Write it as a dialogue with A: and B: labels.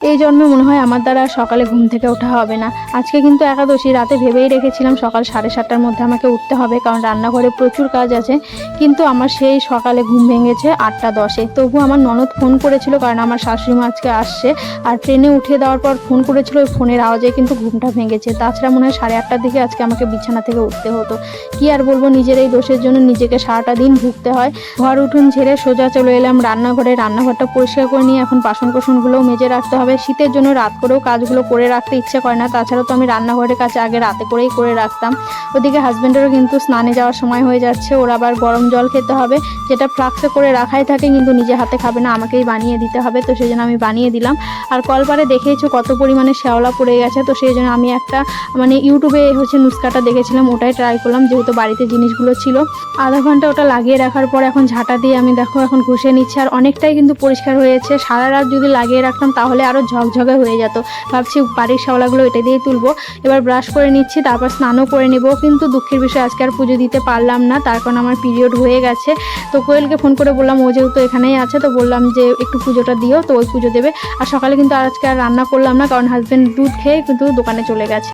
A: এই জন্মে মনে হয় আমার দ্বারা সকালে ঘুম থেকে ওঠা হবে না। আজকে কিন্তু একাদশী, রাতে ভেবেই রেখেছিলাম সকাল সাড়ে সাতটার মধ্যে আমাকে উঠতে হবে, কারণ রান্নাঘরে প্রচুর কাজ আছে। কিন্তু আমার সেই সকালে ঘুম ভেঙেছে আটটা দশে। তবু আমার ননদ ফোন করেছিল, কারণ আমার শাশুড়ি মা আজকে আসছে। আর ট্রেনে উঠে দেওয়ার পর ফোন করেছিল, ওই ফোনের আওয়াজে কিন্তু ঘুমটা ভেঙেছে। তাছাড়া মনে হয় সাড়ে আটটার দিকে আজকে আমাকে বিছানা থেকে উঠতে হতো। কি আর বলব, নিজের এই দোষের জন্য নিজেকে সারাটা দিন ভুগতে হয়। ঘর উঠুন ছেড়ে সোজা চলে এলাম রান্নাঘরে। রান্নাঘরটা পরিষ্কার করে নিয়ে এখন বাসন কোসনগুলোও মেজে রাখতে হবে। শীতের জন্য রাত করেও কাজগুলো করে রাখতে ইচ্ছে করে না। তাছাড়াও তো আমি রান্নাঘরের কাছে আগে রাতে করেই করে রাখতাম। ওদিকে হাজব্যান্ডেরও কিন্তু স্নানে যাওয়ার সময় হয়ে যাচ্ছে। ওর আবার গরম জল খেতে হবে। যেটা ফ্লাক্সে করে রাখাই থাকে, কিন্তু নিজে হাতে খাবে না। আমাকেই বানিয়ে দিতে হবে, তো সেই জন্য আমি বানিয়ে দিলাম। আর কলপারে দেখেইছো কত পরিমাণে শ্যাওলা পড়ে গেছে, তো সেই জন্য আমি একটা মানে ইউটিউবে হচ্ছে নুস্কাটা দেখেছিলাম, ওটাই ট্রাই করলাম। যেহেতু বাড়িতে জিনিসগুলো ছিল, আধা ঘণ্টা ওটা লাগিয়ে রাখার পর এখন ঝাঁটা দিয়ে আমি দেখো এখন ঘষে নিচ্ছি। আর অনেকটাই কিন্তু পরিষ্কার হয়েছে। সারা রাত যদি লাগিয়ে রাখতাম, তাহলে আরও ঝকঝকে হয়ে যেত। ভাবছি বাড়ির শ্যাওলাগুলো এটা দিয়ে তুলবো। এবার ব্রাশ করে নিচ্ছি, তারপর স্নানও করে নেব। কিন্তু দুঃখের বিষয়, আজকে আর পুজো দিতে পারলাম না, তার কারণ আমার পিরিয়ড হয়ে গেছে। তো কোয়েলকে ফোন করে বললাম, ও যেহেতু এখানেই আছে, তো বললাম যে একটু পুজোটা দিও, তো ওই পুজো দেবে। আর সকালে কিন্তু আজকে আর রান্না করলাম না, কারণ হাজব্যান্ড দুধ খেয়ে কিন্তু দোকানে চলে গেছে।